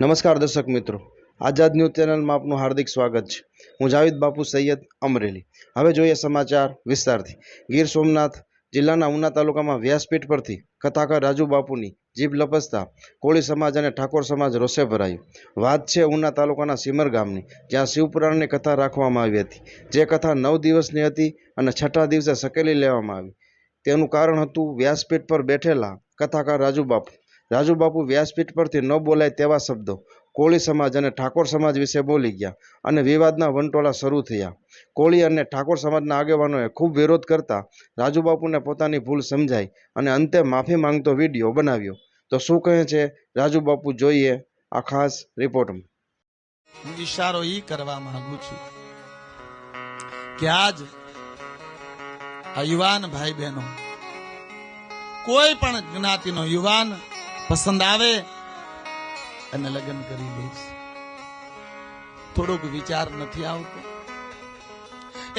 નમસ્કાર દર્શક મિત્રો. આઝાદ ન્યૂઝ ચેનલમાં આપનું હાર્દિક સ્વાગત છે. હું જાવેદ બાપુ સૈયદ અમરેલી. હવે જોઈએ સમાચાર વિસ્તારથી. ગીર સોમનાથ જિલ્લાના ઉના તાલુકામાં વ્યાસપીઠ પરથી કથાકાર રાજુ બાપુની જીભ લપસતા કોળી સમાજ અને ઠાકોર સમાજ રોષે ભરાયું. વાત છે ઉના તાલુકાના સિમર ગામની, જ્યાં શિવપુરાણની કથા રાખવામાં આવી હતી. જે કથા નવ દિવસની હતી અને છઠ્ઠા દિવસે સકેલી લેવામાં આવી. તેનું કારણ હતું વ્યાસપીઠ પર બેઠેલા કથાકાર રાજુ બાપુ. રાજુ બાપુ વ્યાસપીઠ પરથી ન બોલાય તેવા શબ્દો. કોળી સમાજ અને ઠાકોર સમાજ વિશે બોલી ગયા અને વિવાદના વંટોળા શરૂ થયા. કોળી અને ઠાકોર સમાજના આગેવાનોએ ખૂબ વિરોધ કરતા રાજુ બાપુને પોતાની ભૂલ સમજાઈ અને અંતે માફી માંગતો વીડિયો બનાવ્યો. તો શું કહે છે રાજુ બાપુ જોઈએ આ ખાસ રિપોર્ટમાં. હું ઈશારો એ કરવા માંગુ છું કે આજ આ યુવાન ભાઈ બહેનો કોઈ પણ જ્ઞાતિનો યુવાન પસંદ આવે અને લગ્ન કરી દઈશ. થોડોક વિચાર નથી આવતો.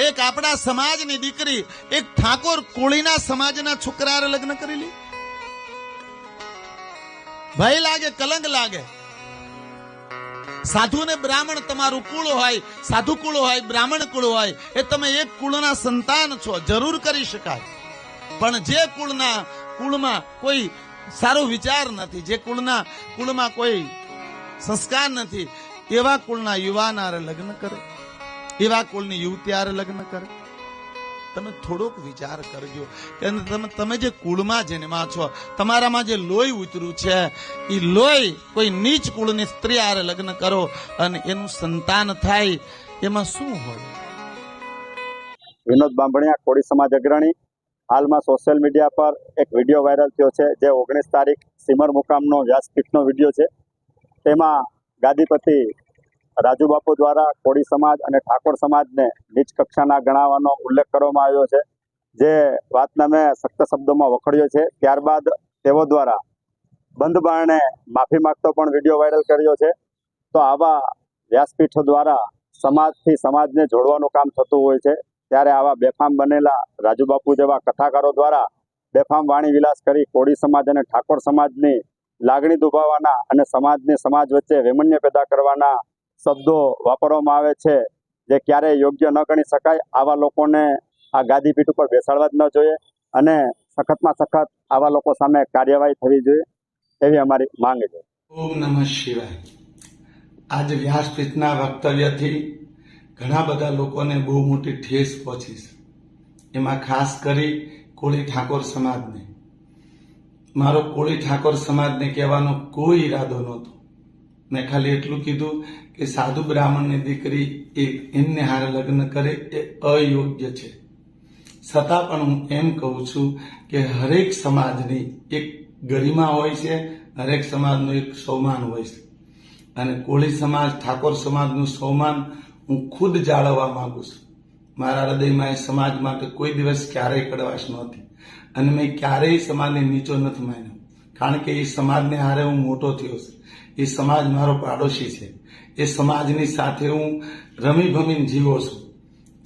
એક આપણા સમાજની દીકરી, એક ઠાકોર કોળીના સમાજના છોકરા લગ્ન કરી લી. ભય લાગે, કલંક લાગે. સાધુ ને બ્રાહ્મણ તમારું કુળ હોય, સાધુ કુળ હોય, બ્રાહ્મણ કુળ હોય, એ તમે એક કુળના સંતાન છો, જરૂર કરી શકાય. પણ જે કુળના કુળમાં કોઈ સારો વિચાર નથી. જે કુળના, કુળમાં કોઈ સંસ્કાર નથી એવા કુળના યુવાન આરે લગ્ન કરે. એવા કુળની યુવતી આરે લગ્ન કરે. તમે થોડોક વિચાર કરજો કે તમે તમે જે કુળમાં જન્મા છો, તમારામાં જે લોહી ઉતર્યું છે, એ લોહી કોઈ નીચ કુળની સ્ત્રી આરે લગ્ન કરો અને એનું સંતાન થાય, એમાં શું હોય? વિનોદ બાંભણિયા, કોળી સમાજ અગ્રણી. હાલમાં સોશિયલ મીડિયા પર એક વીડિયો વાયરલ થયો છે, જે ઓગણીસ તારીખ સિમર મુકામનો વ્યાસપીઠનો વીડિયો છે. તેમાં ગાદીપતિ રાજુ બાપુ દ્વારા કોળી સમાજ અને ઠાકોર સમાજને નીચ કક્ષાના ગણાવવાનો ઉલ્લેખ કરવામાં આવ્યો છે, જે વાતને મેં સખ્ત શબ્દોમાં વખોડ્યો છે. ત્યારબાદ તેઓ દ્વારા બંધ બારણે માફી માંગતો પણ વીડિયો વાયરલ કર્યો છે. તો આવા વ્યાસપીઠો દ્વારા સમાજથી સમાજને જોડવાનું કામ થતું હોય છે. ત્યારે આવા બેફામ બનેલા રાજુ બાપુ જેવા કથાકારો દ્વારા બેફામ વાણી વિલાસ કરી કોળી સમાજ અને ઠાકોર સમાજની લાગણી દુભાવવાના અને સમાજને સમાજ વચ્ચે વૈમન્ય પેદા કરવાના શબ્દો વાપરવામાં આવે છે, જે ક્યારેય યોગ્ય ન ગણી શકાય, આવા લોકોને આ ગાદીપીઠ ઉપર બેસાડવા જ ન જોઈએ અને સખતમાં સખત આવા લોકો સામે કાર્યવાહી થવી જોઈએ એવી અમારી માંગ છે. ઓમ નમઃ શિવાય. આજ વ્યાસપીઠના વક્તવ્યથી ઘણા બધા લોકોને બહુ મોટી ઠેસ પહોંચી છે. એમાં ખાસ કરી કોળી ઠાકોર સમાજને. મારો કોળી ઠાકોર સમાજને કહેવાનો કોઈ ઈરાદો નહોતો. મેં ખાલી એટલું કીધું કે સાધુ બ્રાહ્મણની દીકરી એ એમને હારે લગ્ન કરે એ અયોગ્ય છે. છતાં પણ હું એમ કહું છું કે હરેક સમાજની એક ગરિમા હોય છે, હરેક સમાજનું એક સૌમાન હોય છે. અને કોળી સમાજ, ઠાકોર સમાજનું સૌમાન હું ખુદ જાળવવા માંગુ છું. મારા હૃદયમાં એ સમાજ માટે કોઈ દિવસ ક્યારેય કડવાશ નહોતી. અને મેં ક્યારેય સમાજને નીચો નથી માન્યો. કારણ કે એ સમાજને હારે હું મોટો થયો છું. એ સમાજ મારો પાડોશી છે. એ સમાજની સાથે હું રમી ભમીને જીવો છું.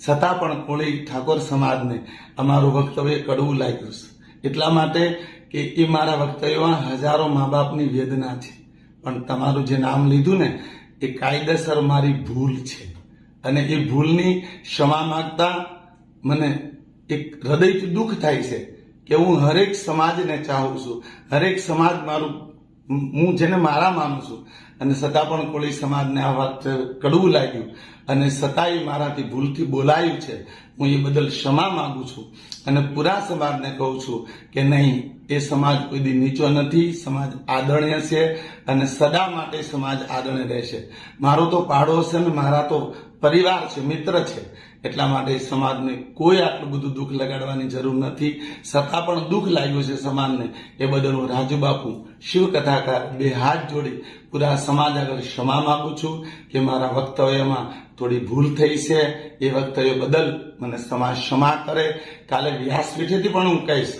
છતાં પણ કોળી ઠાકોર સમાજને અમારું વક્તવ્ય કડવું લાગ્યું છે. એટલા માટે કે એ મારા વક્તવ્યમાં હજારો મા બાપની વેદના છે. પણ તમારું જે નામ લીધું ને, એ કાયદેસર મારી ભૂલ છે. અને એ ભૂલની ક્ષમા માંગતા મને એક હૃદયથી દુઃખ થાય છે કે હું હરેક સમાજને ચાહું છું. હરેક સમાજ મારું, હું જેને મારા માનું છું. અને છતાં પણ કોળી સમાજને આ વાત કડવું લાગ્યું. અને છતાંય મારાથી ભૂલથી બોલાયું છે. હું એ બદલ ક્ષમા માંગુ છું. અને પૂરા સમાજને કહું છું કે નહીં, એ સમાજ કોઈ દી નીચો નથી. સમાજ આદરણીય છે અને સદા માટે સમાજ આદરણીય રહેશે. મારો તો પાડોશ છે ને મારા તો પરિવાર છે, મિત્ર છે, એટલા માટે સમાજને કોઈ આટલું બધું દુઃખ લગાડવાની જરૂર નથી. છતાં પણ દુઃખ લાગ્યું છે સમાજને. એ બદલ હું રાજુ બાપુ શિવ કથાકાર બે હાથ જોડી પૂરા સમાજ આગળ ક્ષમા માગું છું કે મારા વક્તવ્યમાં થોડી ભૂલ થઈ છે. એ વક્તવ્ય બદલ મને સમાજ ક્ષમા કરે. કાલે વ્યાસપીઠેથી પણ હું કહીશ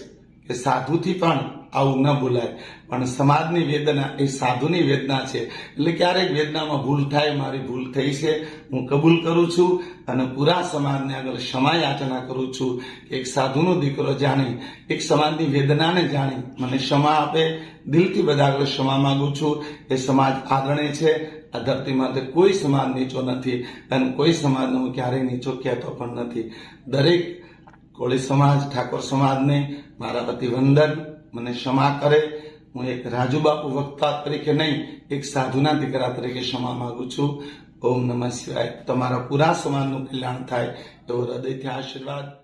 કે સાધુથી પણ આવું ન બોલાય પણ સમાજની વેદના એ સાધુની વેદના છે. એટલે ક્યારેક વેદનામાં ભૂલ થાય, મારી ભૂલ થઈ છે, હું કબૂલ કરું છું અને પૂરા સમાજને આગળ ક્ષમા યાચના કરું છું કે એક સાધુનો દીકરો જાણે, એક સમાજની વેદનાને જાણી મને ક્ષમા આપે. દિલથી બધા આગળ ક્ષમા માંગુ છું. એ સમાજ આદરણીય છે. આ ધરતી માટે કોઈ સમાજ નીચો નથી અને કોઈ સમાજને હું ક્યારેય નીચો કહેતો પણ નથી. દરેક કોળી સમાજ, ઠાકોર સમાજને મારા વતી વંદન. મને ક્ષમા કરે. હું એક રાજુબાપુ વક્તા તરીકે નહીં, એક સાધુના દીકરા તરીકે ક્ષમા માંગુ છું. ઓમ નમઃ શિવાય. તમારા પૂરા સમાજનું કલ્યાણ થાય. એવો હૃદયથી આશીર્વાદ.